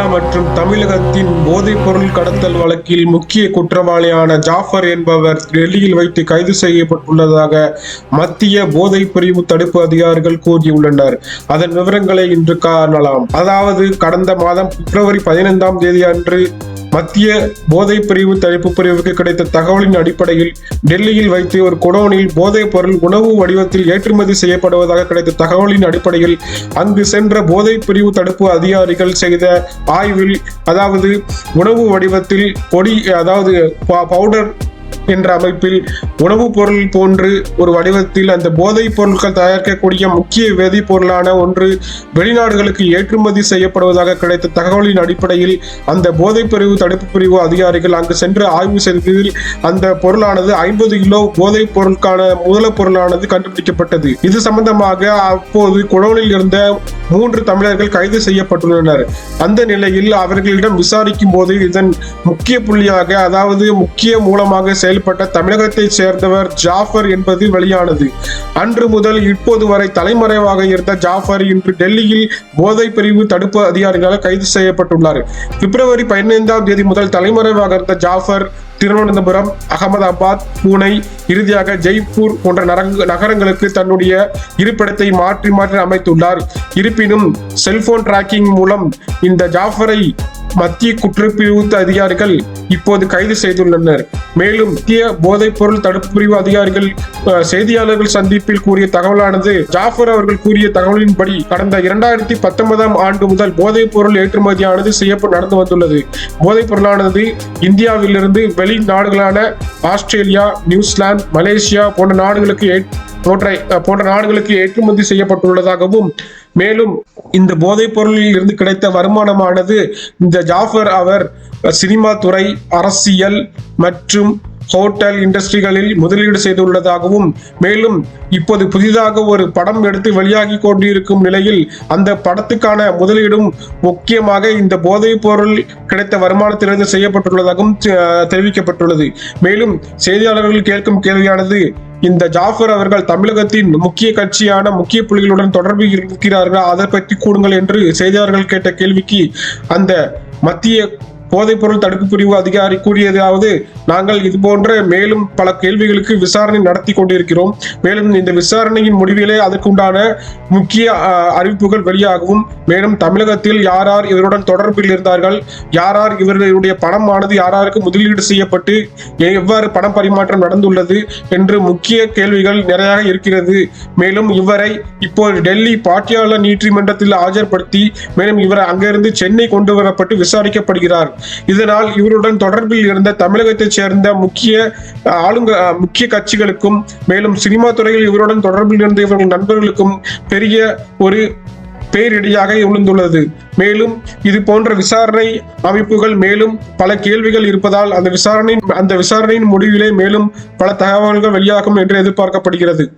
வரும் தமிழகத்தின் போதைப் பொருள் கடத்தல் வழக்கில் முக்கிய குற்றவாளியான ஜாஃபர் என்பவர் டெல்லியில் வைத்து கைது செய்யப்பட்டுள்ளதாக மத்திய போதைப் பிரிவு தடுப்பு அதிகாரிகள் கூறியுள்ளனர். அதன் விவரங்களை இன்று காணலாம். அதாவது கடந்த மாதம் பிப்ரவரி பதினைந்தாம் தேதி அன்று மத்திய போதைப் பிரிவு தடுப்பு பிரிவுக்கு கிடைத்த தகவலின் அடிப்படையில் டெல்லியில் வைத்து ஒரு குடோனில் போதைப் பொருள் உணவு வடிவத்தில் ஏற்றுமதி செய்யப்படுவதாக கிடைத்த தகவலின் அடிப்படையில் அங்கு சென்ற போதைப் பிரிவு தடுப்பு அதிகாரிகள் செய்த ஆய்வில் அதாவது உணவு வடிவத்தில் பொடி அதாவது பவுடர் என்ற அமைப்பில் உணவுப் பொருள் போன்று ஒரு வடிவத்தில் அந்த போதைப் பொருட்கள் தயாரிக்கக்கூடிய முக்கிய வேதிப்பொருளான ஒன்று வெளிநாடுகளுக்கு ஏற்றுமதி செய்யப்படுவதாக கிடைத்த தகவலின் அடிப்படையில் அந்த போதைப் பிரிவு தடுப்பு பிரிவு அதிகாரிகள் அங்கு சென்று ஆய்வு செய்ததில் அந்த பொருளானது ஐம்பது கிலோ போதைப் பொருட்கான பொருளானது கண்டுபிடிக்கப்பட்டது. இது சம்பந்தமாக அப்போது குடோனில் இருந்த மூன்று தமிழர்கள் கைது செய்யப்பட்டுள்ளனர். அந்த நிலையில் அவர்களிடம் விசாரிக்கும் போது இதன் முக்கிய புள்ளியாக அதாவது முக்கிய மூலமாக செயல்பட்ட தமிழகத்தைச் சேர்ந்தவர் ஜாஃபர் என்பது வெளியானது. அன்று முதல் இப்போது வரை தலைமறைவாக இருந்த ஜாஃபர் இன்று டெல்லியில் போதை பிரிவு தடுப்பு அதிகாரிகளால் கைது செய்யப்பட்டுள்ளார். பிப்ரவரி பதினைந்தாம் தேதி முதல் தலைமறைவாக இருந்த ஜாஃபர் திருவனந்தபுரம் அகமதாபாத் பூனை இறுதியாக ஜெய்ப்பூர் போன்ற நரங்க- நகரங்களுக்கு தன்னுடைய இருப்பிடத்தை மாற்றி மாற்றி அமைத்துள்ளார். இருப்பினும் செல்போன் டிராக்கிங் மூலம் இந்த ஜாஃபரை மத்திய குற்றப்பிரிவு அதிகாரிகள் இப்போது கைது செய்துள்ளனர். மேலும் மத்திய போதைப் பொருள் தடுப்பு பிரிவு அதிகாரிகள் செய்தியாளர்கள் சந்திப்பில் கூறிய தகவலானது ஜாஃபர் அவர்கள் கூறிய தகவலின்படி கடந்த இரண்டாயிரத்தி பத்தொன்பதாம் ஆண்டு முதல் போதைப் பொருள் ஏற்றுமதியானது செய்யப்பட்டு நடந்து வந்துள்ளது. போதைப் பொருளானது இந்தியாவிலிருந்து வெளிநாடுகளான ஆஸ்திரேலியா நியூசிலாந்து மலேசியா போன்ற நாடுகளுக்கு போன்ற போன்ற நாடுகளுக்கு ஏற்றுமதி செய்யப்பட்டுள்ளதாகவும் மேலும் இந்த போதைப் பொருளில் இருந்து கிடைத்த வருமானமானது இந்த ஜாஃபர் அவர் சினிமா துறை அரசியல் மற்றும் ஹோட்டல் இண்டஸ்ட்ரிகளில் முதலீடு செய்துள்ளதாகவும் மேலும் இப்போது புதிதாக ஒரு படம் எடுத்து வெளியாகி கொண்டிருக்கும் நிலையில் அந்த படத்துக்கான முதலீடும் முக்கியமாக இந்த போதைப் பொருள் கிடைத்த வருமானத்திலிருந்து செய்யப்பட்டுள்ளதாகவும் தெரிவிக்கப்பட்டுள்ளது. மேலும் செய்தியாளர்கள் கேட்கும் கேள்வியானது இந்த ஜாஃபர் அவர்கள் தமிழகத்தின் முக்கிய கட்சியான முக்கிய புலிகளுடன் தொடர்பு இருக்கிறார்கள்? அதை பற்றி கூடுங்கள் என்று செய்தியாளர்கள் கேட்ட கேள்விக்கு அந்த மத்திய போதைப்பொருள் தடுப்பு பிரிவு அதிகாரி கூறியதாவது நாங்கள் இது போன்ற மேலும் பல கேள்விகளுக்கு விசாரணை நடத்தி கொண்டிருக்கிறோம். மேலும் இந்த விசாரணையின் முடிவிலே அதற்குண்டான முக்கிய அறிவிப்புகள் வெளியாகவும் மேலும் தமிழகத்தில் யார் யார் இவருடன் தொடர்பில் இருந்தார்கள் யார் யார் இவர்களுடைய பணமானது யார் யாருக்கு முதலீடு செய்யப்பட்டு எவ்வாறு பணம் பரிமாற்றம் நடந்துள்ளது என்று முக்கிய கேள்விகள் நிறையாக இருக்கிறது. மேலும் இவரை இப்போது டெல்லி பாட்டியாளர் நீதிமன்றத்தில் ஆஜர்படுத்தி மேலும் இவர் அங்கிருந்து சென்னை கொண்டு வரப்பட்டு விசாரிக்கப்படுகிறார். இதனால் இவருடன் தொடர்பில் இருந்த தமிழகத்தைச் சேர்ந்த முக்கிய ஆளுங்க முக்கிய கட்சிகளுக்கும் மேலும் சினிமா துறையில் இவருடன் தொடர்பில் இருந்த இவர்கள் நண்பர்களுக்கும் பெரிய ஒரு பேரிடியாக விழுந்துள்ளது மேலும் இது போன்ற விசாரணை அமைப்புகள் மேலும் பல கேள்விகள் இருப்பதால் அந்த விசாரணை அந்த விசாரணையின் முடிவிலே மேலும் பல தகவல்கள் வெளியாகும் என்று எதிர்பார்க்கப்படுகிறது.